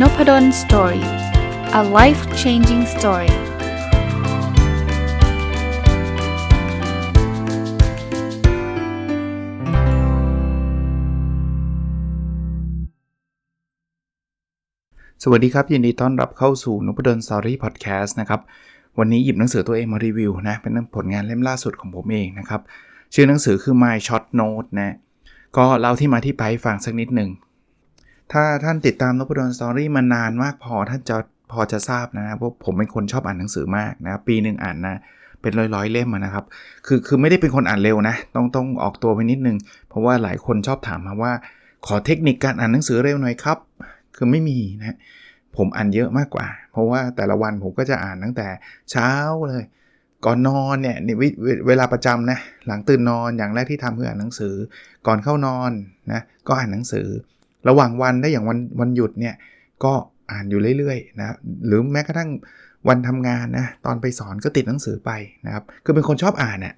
n o p ด d o สตอรี่ a life changing story สวัสดีครับ ยินดีต้อนรับเข้าสู่น p ดลสตอรี่พอดแคสต์นะครับ วันนี้หยิบหนังสือตัวเองมารีวิวนะ เป็นผลงานเล่มล่าสุดของผมเองนะครับ ชื่อหนังสือคือ My Short Note นะ ก็เล่าที่มาที่ไปฟังสักนิดหนึ่ง ถ้าท่านติดตามนพดลสตอรี่มานานมากพอท่านจะพอจะทราบนะว่าผมเป็นคนชอบอ่านหนังสือมากนะ ปีหนึ่งอ่านนะเป็นร้อยๆเล่มนะครับ คือคือไม่ได้เป็นคนอ่านเร็วนะ ต้องต้องออกตัวไปนิดนึง เพราะว่าหลายคนชอบถามมาว่า ขอเทคนิคการอ่านหนังสือเร็วหน่อยครับ คือไม่มีนะผมอ่านเยอะมากกว่า เพราะว่าแต่ละวันผมก็จะอ่านตั้งแต่เช้าเลย ก่อนนอนเนี่ยเวลาประจำนะหลังตื่นนอนอย่างแรกที่ทำคืออ่านหนังสือ ก่อนเข้านอนนะก็อ่านหนังสือ ระหว่างวันได้อย่างวันวันหยุดเนี่ยก็อ่านอยู่เรื่อยๆนะหรือแม้กระทั่งวันทำงานนะตอนไปสอนก็ติดหนังสือไปนะครับคือเป็นคนชอบอ่านเนะ่ย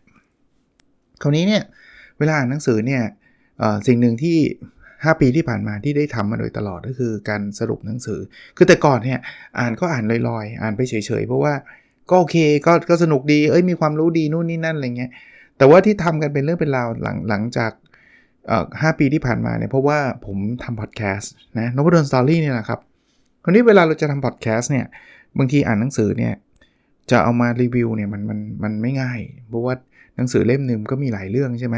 คราวนี้เนี่ยเวลาอ่านหนังสือเนี่ยสิ่งหนึ่งที่ 5 ปีที่ผ่านมาที่ได้ทำมาโดยตลอดก็คือการสรุปหนังสือ คือแต่ก่อนเนี่ยอ่านก็อ่านลอยๆ อ่านไปเฉยๆ เพราะว่าก็โอเคก็ก็สนุกดีเอ้ยมีความรู้ดีนู่นนี่นั่นอะไรเงี้ยแต่ว่าที่ทำกันเป็นเรื่องเป็นราวหลังหลังจาก เอ่อหปีที่ผ่านมาเนี่ยเพราะว่าผมทำพอดแคสต์นะนบดนสตอรี่เนี่ยแหละครับคราวนี้เวลาเราจะทำพอดแคสต์เนี่ยบางทีอ่านหนังสือเนี่ยจะเอามารีวิวเนี่ยมันมันมันไม่ง่าย เพราะว่าหนังสือเล่มหนึ่งก็มีหลายเรื่องใช่ไหม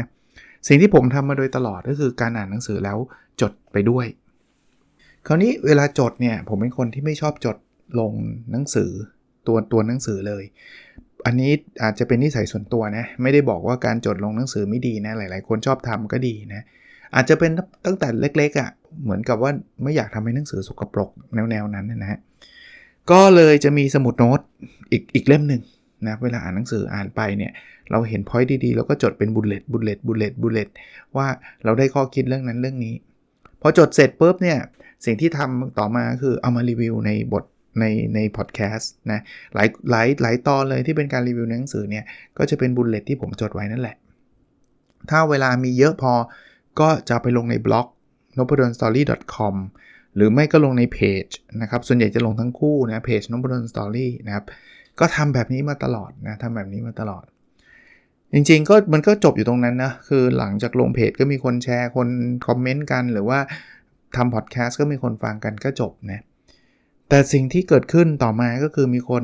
สิ่งที่ผมทำมาโดยตลอดก็คือการอ่านหนังสือแล้วจดไปด้วย คราวนี้เวลาจดเนี่ยผมเป็นคนที่ไม่ชอบจดลงหนังสือตัวตัวหนังสือเลย อันนี้อาจจะเป็นนิสัยส่วนตัวนะ ไม่ได้บอกว่าการจดลงหนังสือไม่ดีนะ หลาย ๆ คนชอบทำก็ดีนะ อาจจะเป็นตั้งแต่เล็ก ๆอะ่ะ เหมือนกับว่าไม่อยากทำให้หนังสือสกปรกแนว ๆ นั้นนะฮะ ก็เลยจะมีสมุดโน้ตอีกอีกเล่มหนึ่งนะ เวลาอ่านหนังสืออ่านไปเนี่ย เราเห็นพอยต์ดี ๆ แล้วก็จดเป็นบุลเลต บุลเลต บุลเลต บุลเลต ว่าเราได้ข้อคิดเรื่องนั้นเรื่องนี้ พอจดเสร็จปุ๊บเนี่ย สิ่งที่ทำต่อมาคือเอามารีวิวในบท ในในพอดแคสต์นะหลายหลายหลายตอนเลยที่เป็นการรีวิวหนังสือเนี่ยก็จะเป็นบุลเลตที่ผมจดไว้นั่นแหละ ถ้าเวลามีเยอะพอก็จะไปลงในบล็อก n o p a d o n s t o r y c o m หรือไม่ก็ลงในเพจนะครับ ส่วนใหญ่จะลงทั้งคู่นะเพจ n o p a d o n Story นะครับก็ทำแบบนี้มาตลอดนะทำแบบนี้มาตลอด จริงๆก็มันก็จบอยู่ตรงนั้นนะ คือหลังจากลงเพจก็มีคนแชร์คนคอมเมนต์กัน หรือว่าทำพอดแคสต์ก็มีคนฟังกันก็จบนะ แต่สิ่งที่เกิดขึ้นต่อมาก็คือมีคน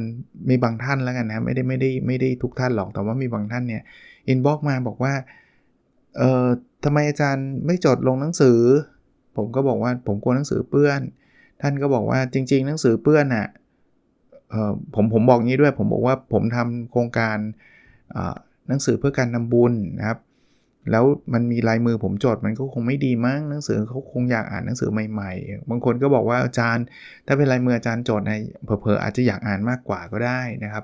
มีบางท่านแล้วกันนะ ไม่ได้ไม่ได้ไม่ได้ทุกท่านหรอก แต่ว่ามีบางท่านเนี่ยอินบ็อกมาบอกว่า เอ่อทำไมอาจารย์ไม่จดลงหนังสือ ผมก็บอกว่าผมกลัวหนังสือเปื้อน ท่านก็บอกว่าจริง ๆ หนังสือเปื้อนอะ่ะเอ่อผมผมบอกงี้ด้วย ผมบอกว่าผมทำโครงการหนังสือเพื่อการทาบุญนะครับ แล้วมันมีลายมือผมจดมันก็คงไม่ดีมั้งหนังสือเขาคงอยากอ่านหนังสือใหม่ ๆ บางคนก็บอกว่าอาจารย์ ถ้าเป็นลายมืออาจารย์จดในเผลอๆอาจจะอยากอ่านมากกว่าก็ได้นะครับ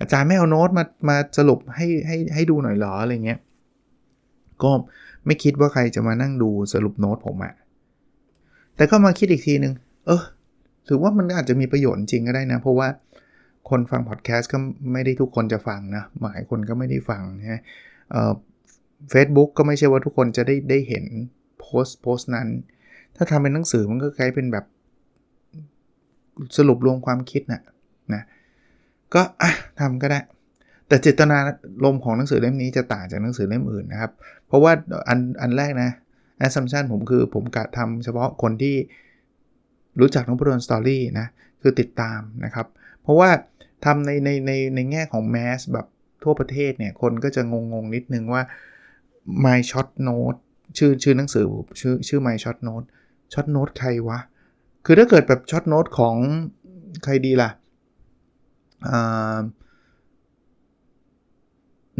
อาจารย์ไม่เอาโน้ตมามาสรุปให้ให้ให้ดูหน่อยหรออะไรเงี้ยก็ไม่คิดว่าใครจะมานั่งดูสรุปโน้ตผมอะแต่ก็มาคิดอีกทีนึง เออถือว่ามันอาจจะมีประโยชน์จริงก็ได้นะ เพราะว่าคนฟังพอดแคสต์ก็ไม่ได้ทุกคนจะฟังนะหลายคนก็ไม่ได้ฟังนะเ Facebook ก็ไม่ใช่ว่าทุกคนจะได้ได้เห็นโพสต์โพสต์นั้น ถ้าทำเป็นหนังสือมันก็กลายเป็นแบบสรุปรวมความคิดนะนะก็อะทำก็ได้ แต่เจตนาลมของหนังสือเล่มนี้จะต่างจากหนังสือเล่มอื่นนะครับ เพราะว่าอันอันแรกนะ assumption ผมคือผมกะทำเฉพาะคนที่รู้จักน้องพุทธสตอรี่นะ คือติดตามนะครับ เพราะว่าทำในในในในแง่ของแมสแบบทั่วประเทศเนี่ย คนก็จะงงๆนิดนึงว่า My Shot Note ชื่อชื่อหนังสือชื่อชื่อ My Shot Note Shot Note ใครวะ คือถ้าเกิดแบบ Shot Note ของใครดีล่ะ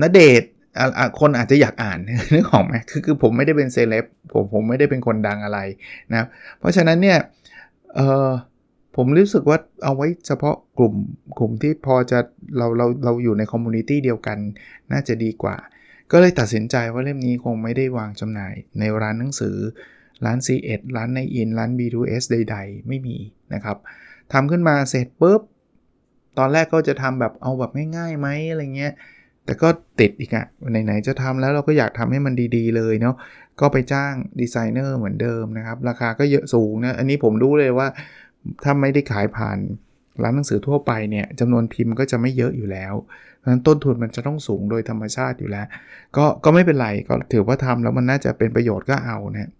นเดชคนอาจจะอยากอ่านนึกออกไหมคือคือผมไม่ได้เป็นเซเลบผมผมไม่ได้เป็นคนดังอะไรนะเพราะฉะนั้นเนี่ยเออผมรู้สึกว่าเอาไว้เฉพาะกลุ่มกลุ่มที่พอจะเราเราเราอยู่ในคอมมูนิตี้เดียวกัน น่าจะดีกว่า ก็เลยตัดสินใจว่าเล่มนี้คงไม่ได้วางจำหน่ายในร้านหนังสือ ร้าน C1 ร้านในอินร้าน B2S ใด ๆ ไม่มีนะครับทำขึ้นมาเสร็จปุ๊บ ตอนแรกก็จะทำแบบเอาแบบง่ายๆไหมอะไรเงี้ย แต่ก็ติดอีกอะไหนๆจะทำแล้วเราก็อยากทำให้มันดีๆเลยเนาะ ก็ไปจ้างดีไซเนอร์เหมือนเดิมนะครับ ราคาก็เยอะสูงนะ อันนี้ผมรู้เลยว่าถ้าไม่ได้ขายผ่านร้านหนังสือทั่วไปเนี่ยจำนวนพิมพ์ก็จะไม่เยอะอยู่แล้ว เพราะฉะนั้นต้นทุนมันจะต้องสูงโดยธรรมชาติอยู่แล้ว ก็ก็ไม่เป็นไรก็ถือว่าทำแล้วมันน่าจะเป็นประโยชน์ก็เอานะ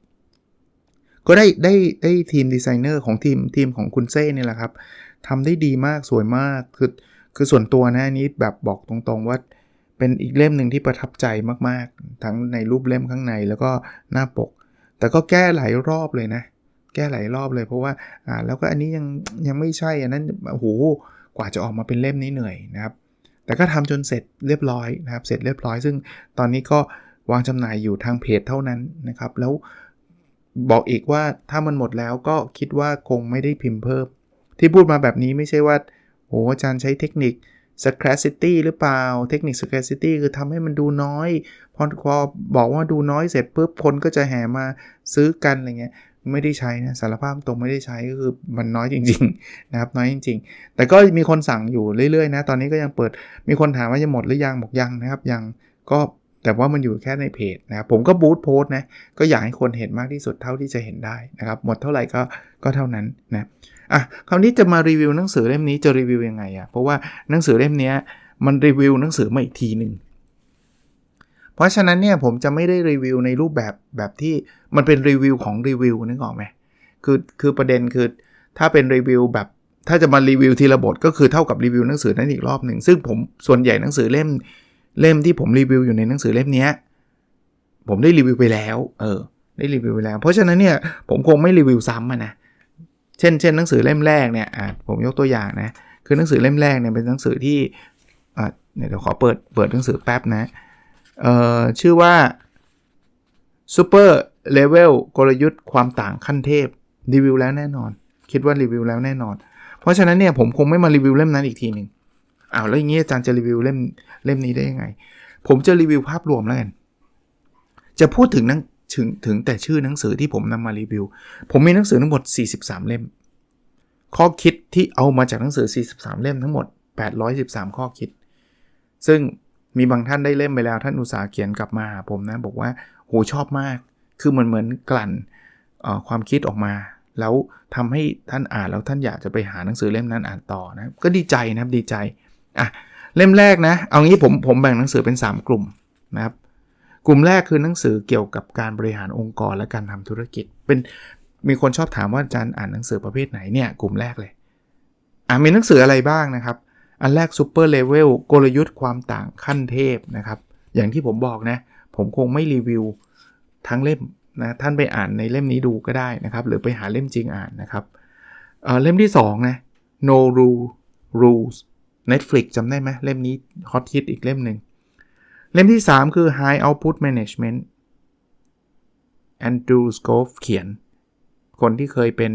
ก็ได้ได้ได้ทีมดีไซเนอร์ของทีมทีมของคุณเซ่นี่แหละครับทำได้ดีมากสวยมากคือคือส่วนตัวนะอันนี้แบบบอกตรงๆว่าเป็นอีกเล่มหนึ่งที่ประทับใจมากๆ ทั้งในรูปเล่มข้างในแล้วก็หน้าปก แต่ก็แก้หลายรอบเลยนะ แก้หลายรอบเลยเพราะว่าอ่าแล้วก็อันนี้ยังยังไม่ใช่อันนั้นโอ้โหกว่าจะออกมาเป็นเล่มนี้เหนื่อยนะครับ แต่ก็ทำจนเสร็จเรียบร้อยนะครับ เสร็จเรียบร้อย ซึ่งตอนนี้ก็วางจำหน่ายอยู่ทางเพจเท่านั้นนะครับ แล้วบอกอีกว่าถ้ามันหมดแล้วก็คิดว่าคงไม่ได้พิมพ์เพิ่ม ที่พูดมาแบบนี้ไม่ใช่ว่าโอ้อาจารย์ใช้เทคนิค scarcity หรือเปล่า เทคนิค scarcity คือทำให้มันดูน้อย พอพอบอกว่าดูน้อยเสร็จปุ๊บคนก็จะแห่มาซื้อกันอะไรเงี้ย ไม่ได้ใช้นะสารภาพตรงไม่ได้ใช้ก็คือมันน้อยจริงๆนะครับน้อยจริง ๆ แต่ก็มีคนสั่งอยู่เรื่อยๆนะตอนนี้ก็ยังเปิดมีคนถามว่าจะหมดหรือยังบอกยังนะครับยังก็แต่ว่ามันอยู่แค่ในเพจนะครับผมก็บูตโพส์นะก็อยากให้คนเห็นมากที่สุดเท่าที่จะเห็นได้นะครับหมดเท่าไหร่ก็ก็เท่านั้นนะอะคราวนี้จะมารีวิวหนังสือเล่มนี้จะรีวิวยังไงอะ่ะเพราะว่าหนังสือเล่มนี้มันรีวิวหนังสือมาอีกทีหนึ่ง เพราะฉะนั้นเนี่ยผมจะไม่ได้รีวิวในรูปแบบแบบที่มันเป็นรีวิวของรีวิวนึกออกไหมคือคือประเด็นคือถ้าเป็นรีวิวแบบถ้าจะมารีวิวทีละบทก็คือเท่ากับรีวิวหนังสือนั้นอีกรอบหนึ่งซึ่งผมส่วนใหญ่หนังสือเล่มเล่มที่ผมรีวิวอยู่ในหนังสือเล่มนี้ผมได้รีวิวไปแล้วเออได้รีวิวไปแล้ว เพราะฉะนั้นเนี่ยผมคงไม่รีวิวซ้ำนะเช่นเช่นหนังสือเล่มแรกเนี่ยอ่าผมยกตัวอย่างนะคือหนังสือเล่มแรกเนี่ยเป็นหนังสือที่อ่าเดี๋ยวขอเปิดเปิดหนังสือแป๊บนะเชื่อว่า Super Level กลยุทธ์ความต่างขั้นเทพ รีวิวแล้วแน่นอน คิดว่ารีวิวแล้วแน่นอน เพราะฉะนั้นเนี่ยผมคงไม่มารีวิวเล่มนั้นอีกทีหนึ่งอ้าวแล้วอย่างนี้อาจารย์จะรีวิวเล่มเล่มนี้ได้ยังไง ผมจะรีวิวภาพรวมแล้วกัน จะพูดถึงนังถึงถึงแต่ชื่อหนังสือที่ผมนำมารีวิว ผมมีหนังสือทั้งหมด 43 เล่ม ข้อคิดที่เอามาจากหนังสือ 43 เล่มทั้งหมด 813 ข้อคิด ซึ่ง มีบางท่านได้เล่มไปแล้วท่านอุตสาห์เขียนกลับมาผมนะ บอกว่าโหชอบมาก คือเหมือนเหมือนกลั่นความคิดออกมา แล้วทำให้ท่านอ่านแล้วท่านอยากจะไปหาหนังสือเล่มนั้นอ่านต่อนะก็ดีใจนะครับดีใจอะเล่มแรกนะ เอางี้ผมผมแบ่งหนังสือเป็น 3 กลุ่มนะครับ กลุ่มแรกคือหนังสือเกี่ยวกับการบริหารองค์กรและการทำธุรกิจ เป็นมีคนชอบถามว่าอาจารย์อ่านหนังสือประเภทไหนเนี่ยกลุ่มแรกเลยอ่ามีหนังสืออะไรบ้างนะครับ อันแรก Super Level กลยุทธ์ความต่างขั้นเทพนะครับ อย่างที่ผมบอกนะ ผมคงไม่รีวิวทั้งเล่มนะท่านไปอ่านในเล่มนี้ดูก็ได้นะครับ หรือไปหาเล่มจริงอ่านนะครับเเล่มที่ 2 นะ No Rule Rules Netflix จำได้ไหมเล่มนี้ฮอตฮิตอีกเล่มหนึ่งเล่มที่ 3 คือ High Output Management Andrew Scove เขียน คนที่เคยเป็น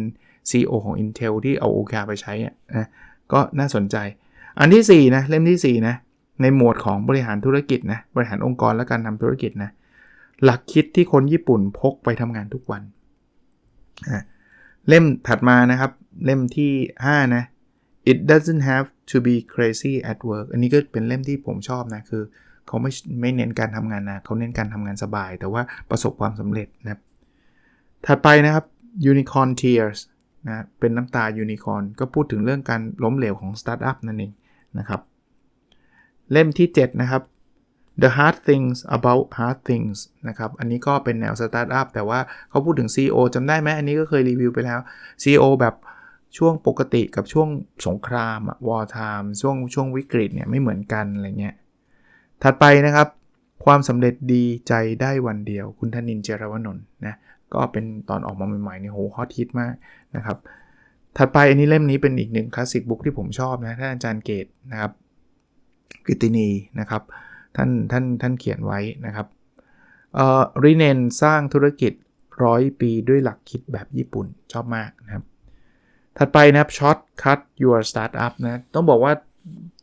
CEO ของ Intel ที่เอา OKR ไปใช้นะก็น่าสนใจ อันที่4นะเล่มที่4นะในหมวดของบริหารธุรกิจนะบริหารองค์กรและการทำธุรกิจนะหลักคิดที่คนญี่ปุ่นพกไปทำงานทุกวัน เล่มถัดมานะครับ เล่มที่ 5 นะ it doesn't have to be crazy at work อันนี้ก็เป็นเล่มที่ผมชอบนะ คือเขาไม่ไม่เน้นการทำงานนะเขาเน้นการทำงานสบาย แต่ว่าประสบความสำเร็จนะครับ ถัดไปนะครับ unicorn tears นะเป็นน้ำตายูนิคอร์นก็พูดถึงเรื่องการล้มเหลวของสตาร์ทอัพนั่นเอง นะครับ เล่มที่ 7 นะครับ The Hard Things About Hard Things นะครับ อันนี้ก็เป็นแนวสตาร์ทอัพแต่ว่าเขาพูดถึง CEO จำได้ไหม อันนี้ก็เคยรีวิวไปแล้ว CEO แบบช่วงปกติกับช่วงสงครามอะวอร์ไทม์ช่วงช่วงวิกฤตเนี่ยไม่เหมือนกันอะไรเงี้ย ถัดไปนะครับ ความสำเร็จดีใจได้วันเดียว คุณธนินเจรวนนท์นะ ก็เป็นตอนออกมาใหม่ๆเนี่ยโหฮอตฮิตมากนะครับ ถัดไปอันนี้เล่มนี้เป็นอีกหนึ่งคลาสสิกบุ๊กที่ผมชอบนะท่านอาจารย์เกตนะครับกิตินีนะครับท่านท่านท่านเขียนไว้นะครับเอ่อรีเนนสร้างธุรกิจร้อยปีด้วยหลักคิดแบบญี่ปุ่นชอบมากนะครับ ถัดไปนะครับ Short Cut Your Startup นะต้องบอกว่า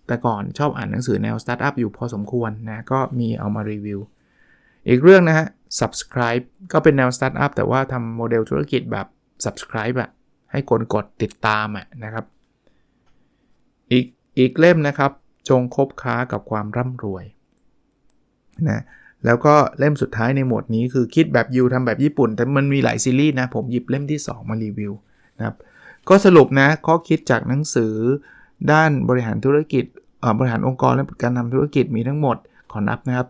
แต่ก่อนชอบอ่านหนังสือแนว Startup อยู่พอสมควรนะก็มีเอามารีวิว อีกเรื่องนะฮะ Subscribe ก็เป็นแนว Startup แต่ว่าทำโมเดลธุรกิจแบบ Subscribe อะ ให้คนกดติดตามอะนะครับ อีกอีกเล่มนะครับ จงคบค้ากับความร่ำรวยนะแล้วก็เล่มสุดท้ายในหมวดนี้คือคิดแบบยูทำแบบญี่ปุ่น แต่มันมีหลายซีรีส์นะ ผมหยิบเล่มที่ 2 มารีวิวนะครับก็สรุปนะข้อคิดจากหนังสือด้านบริหารธุรกิจบริหารองค์กรและการทำธุรกิจมีทั้งหมดขอนับนะครับ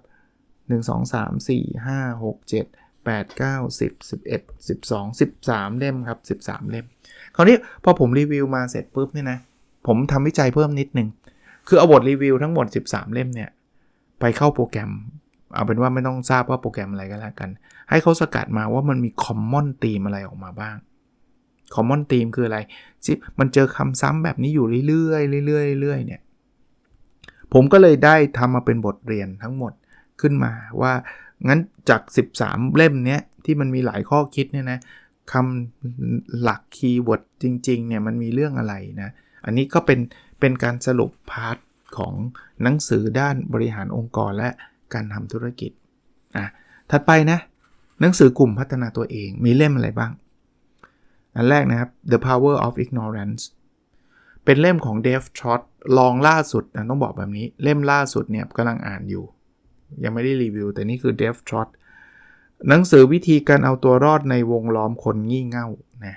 1 2 3 4 5 6 7 8 9 10 11 12 13 เล่มครับ 13 เล่ม คราวนี้พอผมรีวิวมาเสร็จปุ๊บเนี่ยนะ ผมทำวิจัยเพิ่มนิดนึง คือเอาบทรีวิวทั้งหมด 13 เล่มเนี่ย ไปเข้าโปรแกรม เอาเป็นว่าไม่ต้องทราบว่าโปรแกรมอะไรก็แล้วกัน ให้เขาสกัดมาว่ามันมีคอมมอนตีมอะไรออกมาบ้างคอมมอนตีมคืออะไรซิมันเจอคำซ้ำแบบนี้อยู่เรื่อยๆเรื่อยๆเรื่อยๆเนี่ยผมก็เลยได้ทำมาเป็นบทเรียนทั้งหมดขึ้นมาว่า งั้นจาก 13 เล่มเนี้ยที่มันมีหลายข้อคิดเนี่ยนะคำหลักคีย์เวิร์ดจริงๆเนี่ยมันมีเรื่องอะไรนะ อันนี้ก็เป็นเป็นการสรุปพาร์ทของหนังสือด้านบริหารองค์กรและการทำธุรกิจอะถัดไปนะ หนังสือกลุ่มพัฒนาตัวเองมีเล่มอะไรบ้าง อันแรกนะครับ The Power of Ignorance เป็นเล่มของ Dave t r o t ลองล่าสุดนะต้องบอกแบบนี้เล่มล่าสุดเนี่ยกำลังอ่านอยู่ ยังไม่ได้รีวิว แต่นี่คือ Dave Trott หนังสือวิธีการเอาตัวรอดในวงล้อมคนงี่เง่านะ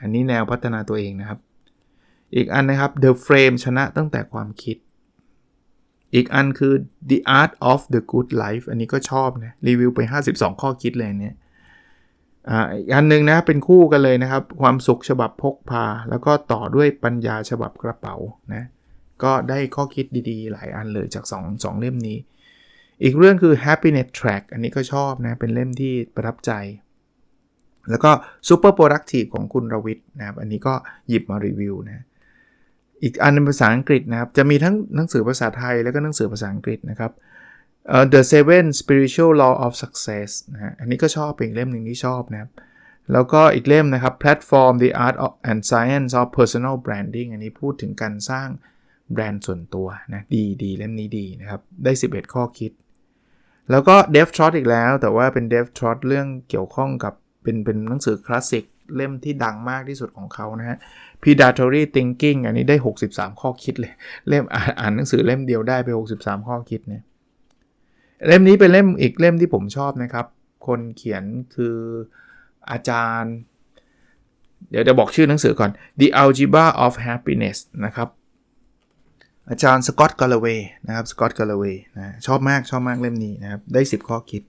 อันนี้แนวพัฒนาตัวเองนะครับ อีกอันนะครับ The Frame ชนะตั้งแต่ความคิด อีกอันคือ The Art of the Good Life อันนี้ก็ชอบนะรีวิวไป 52 ข้อคิดเลยเนี่ยอีกอันหนึ่งนะเป็นคู่กันเลยนะครับ ความสุขฉบับพกพา แล้วก็ต่อด้วยปัญญาฉบับกระเป๋านะก็ได้ข้อคิดดีๆ หลายอันเลยจาก2 2เล่มนี้ อีกเรื่องคือ happiness track อันนี้ก็ชอบนะ เป็นเล่มที่ประทับใจ แล้วก็ super productive ของคุณรวิทย์นะครับ อันนี้ก็หยิบมารีวิวนะ อีกอันเป็นภาษาอังกฤษนะครับ จะมีทั้งหนังสือภาษาไทยแล้วก็หนังสือภาษาอังกฤษนะครับ uh, The Seven Spiritual Law of Success นะฮะ อันนี้ก็ชอบเป็นเล่มหนึ่งที่ชอบนะครับ แล้วก็อีกเล่มนะครับ Platform the Art of and Science of Personal Branding อันนี้พูดถึงการสร้างแบรนด์ส่วนตัวนะ ดีดีเล่มนี้ดีนะครับ ได้ 11 ข้อคิด แล้วก็ Dev Trot อีกแล้ว แต่ว่าเป็น Dev Trot เรื่องเกี่ยวข้องกับเป็นเป็นหนังสือคลาสสิกเล่มที่ดังมากที่สุดของเขานะฮะ Predatory Thinking อันนี้ได้ 63 ข้อคิดเลย เล่มอ่านอ่านหนังสือเล่มเดียวได้ไป 63 ข้อคิดเนี่ยเล่มนี้เป็นเล่มอีกเล่มที่ผมชอบนะครับ คนเขียนคืออาจารย์ เดี๋ยวจะบอกชื่อหนังสือก่อน The Algebra of Happiness นะครับ อาจารย์สกอตต์กาลเวย์นะครับสกอตต์กาลเวย์นะชอบมากชอบมากเล่มนี้นะครับ ได้ 10 ข้อคิด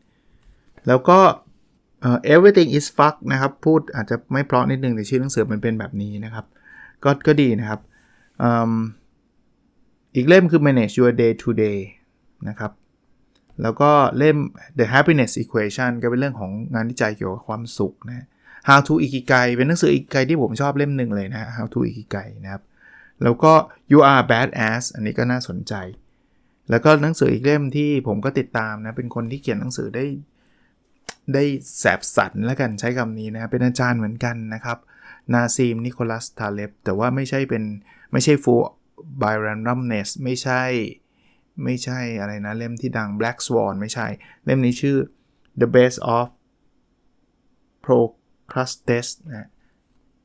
แล้วก็ everything is fuck นะครับ พูดอาจจะไม่เพราะนิดนึงแต่ชื่อหนังสือมันเป็นแบบนี้นะครับ ก็ก็ดีนะครับอีกเล่มคือ manage your day to day นะครับ แล้วก็เล่ม the happiness equation ก็เป็นเรื่องของงานวิจัยเกี่ยวกับความสุขนะ how to ikigai เป็นหนังสืออิกิไกที่ผมชอบเล่มหนึ่งเลยนะ how to ikigai นะครับ แล้วก็ you are badass อันนี้ก็น่าสนใจ แล้วก็หนังสืออีกเล่มที่ผมก็ติดตามนะ เป็นคนที่เขียนหนังสือได้ได้แสบสันแล้วกันใช้คำนี้นะเป็นอาจารย์เหมือนกันนะครับนาซีมนิโคลัสทาเลบแต่ว่าไม่ใช่เป็นไม่ใช่ full by randomness ไม่ใช่ไม่ใช่อะไรนะ เล่มที่ดัง Black Swan ไม่ใช่ เล่มนี้ชื่อ The Best of Procrustes นะ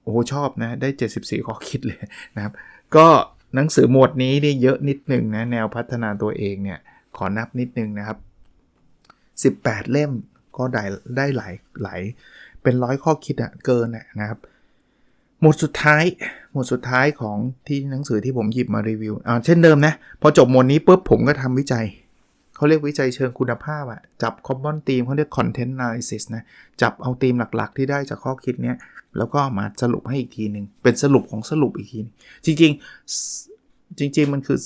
โอ้ชอบนะ ได้ 74 ข้อคิดเลยนะครับ ก็หนังสือหมวดนี้นี่เยอะนิดหนึ่งนะแนวพัฒนาตัวเองเนี่ยขอนับนิดนึงนะครับ 18 เล่มก็ได้ได้หลายหลายเป็นร้อยข้อคิดอะเกินอะนะครับ หมวดสุดท้าย หมวดสุดท้ายของที่หนังสือที่ผมหยิบมารีวิวอ่าเช่นเดิมนะ พอจบหมวดนี้ปุ๊บผมก็ทำวิจัย เขาเรียกวิจัยเชิงคุณภาพอะจับ common theme เขาเรียก content analysis นะ จับเอาธีมหลักๆ ที่ได้จากข้อคิดเนี้ย แล้วก็มาสรุปให้อีกทีหนึ่งเป็นสรุปของสรุปอีกที จริงๆ จริง ๆ มันคือ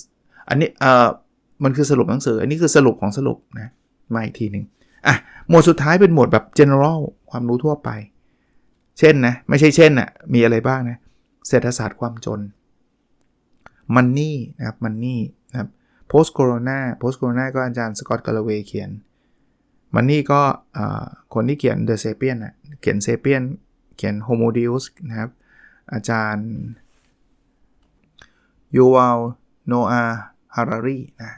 อันนี้ เอ่อ มันคือสรุปหนังสือ อันนี้คือสรุปของสรุปนะ มาอีกทีหนึ่งอะ หมวดสุดท้ายเป็นหมวดแบบ general ความรู้ทั่วไป เช่นนะ ไม่ใช่เช่นอะมีอะไรบ้างนะ เศรษฐศาสตร์ความจน money นะครับ money นะครับ post corona post corona ก็อาจารย์สกอตต์กาลเวย์เขียน money ก็คนที่เขียน the sapien อะเขียน sapien เขียน homo deus นะครับ อาจารย์ยูวาลโนอาฮารารีนะ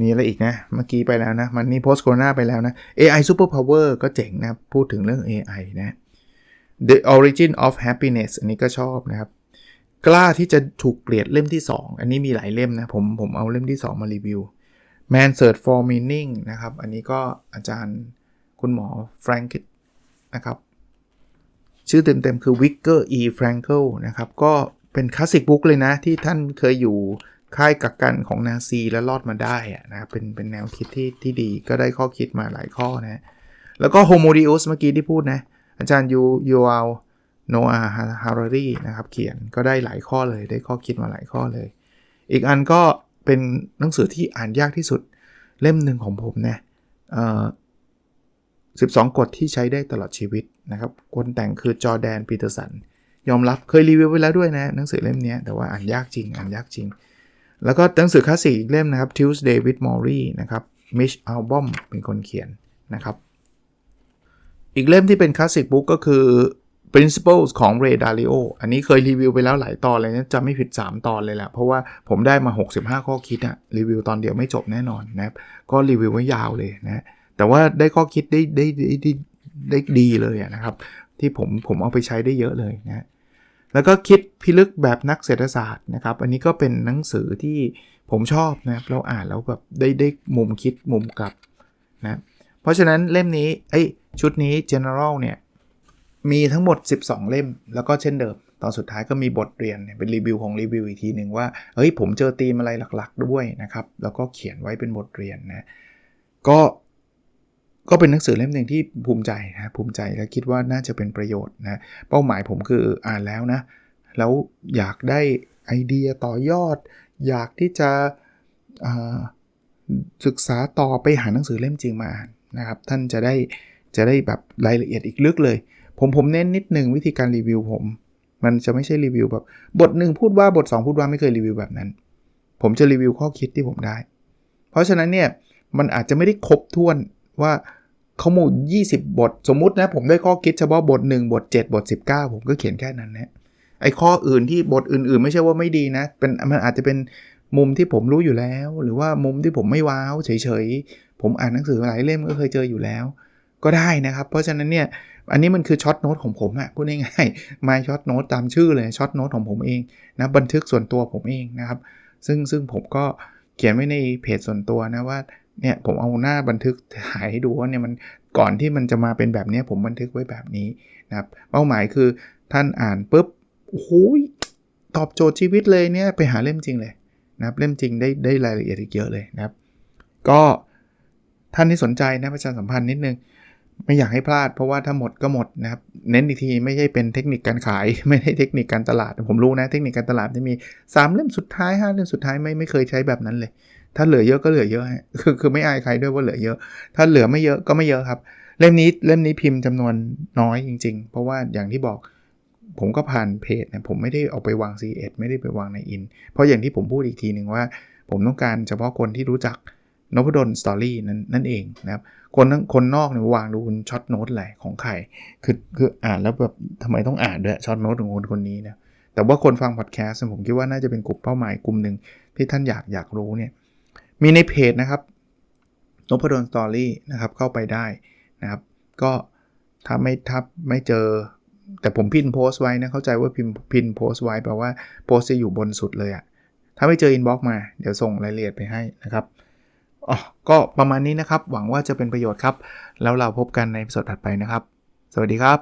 มีอะไรอีกนะ เมื่อกี้ไปแล้วนะ มันนี่ post corona ไปแล้วนะ AI super power ก็เจ๋งนะ พูดถึงเรื่อง AI นะ The Origin of Happiness อันนี้ก็ชอบนะครับ กล้าที่จะถูกเปลี่ยนเล่มที่ 2 อันนี้มีหลายเล่มนะ ผมผมเอาเล่มที่ 2 มารีวิว Man Search for Meaning นะครับ อันนี้ก็อาจารย์คุณหมอแฟรงกิตนะครับ ชื่อเต็มๆ คือ Victor E. Frankl นะครับ ก็เป็นคลาสสิกบุ๊กเลยนะ ที่ท่านเคยอยู่ค่ายกักกันของนาซีแล้วรอดมาได้นะครับเป็นเป็นแนวคิดที่ที่ดีก็ได้ข้อคิดมาหลายข้อนะ แล้วก็ Homo Deus เมื่อกี้ที่พูดนะ อาจารย์ยูยูอัล โนอาฮารารีนะครับเขียนก็ได้หลายข้อเลยได้ข้อคิดมาหลายข้อเลย อีกอันก็เป็นหนังสือที่อ่านยากที่สุดเล่มหนึ่งของผมนะเอ่อ12กฎที่ใช้ได้ตลอดชีวิตนะครับคนแต่งคือจอแดนปีเตอร์สันยอมรับเคยรีวิวไปแล้วด้วยนะหนังสือเล่มนี้แต่ว่าอ่านยากจริงอ่านยากจริง แล้วก็หนังสือคลาสสิกอีกเล่มนะครับ Tuesday with Maury นะครับ Mitch Albom เป็นคนเขียนนะครับ อีกเล่มที่เป็นคลาสสิกบุ๊กก็คือ Principles ของ Ray Dalio อันนี้เคยรีวิวไปแล้วหลายตอนเลยนะจะไม่ผิด 3 ตอนเลยแหละ เพราะว่าผมได้มา 65 ข้อคิดอะรีวิวตอนเดียวไม่จบแน่นอนนะครับ ก็รีวิวไว้ยาวเลยนะ แต่ว่าได้ข้อคิดได้ได้ได้ได้ได้ดีเลยอะนะครับ ที่ผมผมเอาไปใช้ได้เยอะเลยนะ แล้วก็คิดพิลึกแบบนักเศรษฐศาสตร์นะครับ อันนี้ก็เป็นหนังสือที่ผมชอบนะครับเราอ่านแล้วแบบได้ได้มุมคิดมุมกลับนะ เพราะฉะนั้นเล่มนี้ไอ้ชุดนี้ general เนี่ย มีทั้งหมด 12 เล่ม แล้วก็เช่นเดิม ตอนสุดท้ายก็มีบทเรียนเป็นรีวิวของรีวิวอีกทีหนึ่งว่า เฮ้ยผมเจอธีมอะไรหลัก ๆ ด้วยนะครับ แล้วก็เขียนไว้เป็นบทเรียนนะ ก็ก็เป็นหนังสือเล่มหนึ่งที่ภูมิใจนะภูมิใจและคิดว่าน่าจะเป็นประโยชน์นะเป้าหมายผมคืออ่านแล้วนะ แล้วอยากได้ไอเดียต่อยอด อยากที่จะศึกษาต่อไปหาหนังสือเล่มจริงมาอ่านนะครับ ท่านจะได้จะได้แบบรายละเอียดอีกลึกเลย ผมผมเน้นนิดนึงวิธีการรีวิวผม มันจะไม่ใช่รีวิวแบบ บทหนึ่งพูดว่าบท 2 พูดว่าไม่เคยรีวิวแบบนั้น ผมจะรีวิวข้อคิดที่ผมได้ เพราะฉะนั้นเนี่ยมันอาจจะไม่ได้ครบถ้วนว่าเขาหมู่20 บท สมมุตินะผมได้ข้อคิดเฉพาะบท 1 บท 7 บท 19 ผมก็เขียนแค่นั้นนะไอ้ข้ออื่นที่บทอื่นๆ ไม่ใช่ว่าไม่ดีนะเป็นมันอาจจะเป็นมุมที่ผมรู้อยู่แล้ว หรือว่ามุมที่ผมไม่ว้าวเฉยๆ ผมอ่านหนังสือหลายเล่มก็เคยเจออยู่แล้ว ก็ได้นะครับ เพราะฉะนั้นเนี่ย อันนี้มันคือช็อตโน้ตของผมอะพูดง่ายๆ my ช็อตโน้ตตามชื่อเลยช็อตโน้ตของผมเองนะบันทึกส่วนตัวผมเองนะครับ ซึ่งซึ่งผมก็เขียนไว้ในเพจส่วนตัวนะว่าเนี่ยผมเอาหน้าบันทึกถ่ายให้ดูว่าเนี่ยมันก่อนที่มันจะมาเป็นแบบนี้ผมบันทึกไว้แบบนี้นะครับเป้าหมายคือท่านอ่านปุ๊บโอ้โหตอบโจทย์ชีวิตเลยเนี่ยไปหาเล่มจริงเลยนะครับเล่มจริงได้ได้รายละเอียดอีกเยอะเลยนะครับ ก็ท่านที่สนใจนะประชาสัมพันธ์นิดนึง ไม่อยากให้พลาดเพราะว่าถ้าหมดก็หมดนะครับ เน้นอีกทีไม่ใช่เป็นเทคนิคการขาย ไม่ใช่เทคนิคการตลาด ผมรู้นะเทคนิคการตลาดจะมี 3 เล่มสุดท้าย 5 เล่มสุดท้ายไม่ไม่เคยใช้แบบนั้นเลย ถ้าเหลือเยอะก็เหลือเยอะคือคือไม่อายใครด้วยว่าเหลือเยอะ ถ้าเหลือไม่เยอะก็ไม่เยอะครับ เล่มนี้เล่มนี้พิมพ์จำนวนน้อยจริง ๆ เพราะว่าอย่างที่บอกผมก็ผ่านเพจนะผมไม่ได้เอาไปวาง c ีเไม่ได้ไปวางในอิน เพราะอย่างที่ผมพูดอีกทีหนึ่งว่า ผมต้องการเฉพาะคนที่รู้จัก นพดลสตอรี่นั่นนั่นเองนะครับคนทั้งคนนอกเนี่ยวางดูคุณช็อตโน้ตอะไรของใครคือคืออ่านแล้วแบบทำไมต้องอ่านด้วยช็อตโน้ตของคนคนนี้นะแต่ว่าคนฟังพอดแคสต์ผมคิดว่าน่าจะเป็นกลุ่มเป้าหมายกลุ่มหนึ่งที่ท่านอยากอยากรู้เนี่ยมีในเพจนะครับนพดลสตอรี่นะครับเข้าไปได้นะครับ ก็ถ้าไม่ทับไม่เจอ แต่ผมพินโพสต์ไว้นะเข้าใจว่าพิมพ์พินโพสต์ไว้แปลว่าโพสต์จะอยู่บนสุดเลยอะถ้าไม่เจออินบ็อกมาเดี๋ยวส่งรายละเอียดไปให้นะครับ ก็ประมาณนี้นะครับ หวังว่าจะเป็นประโยชน์ครับ แล้วเราพบกันในสดถัดไปนะครับ สวัสดีครับ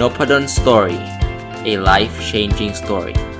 n o p a d o n Story, a life changing story.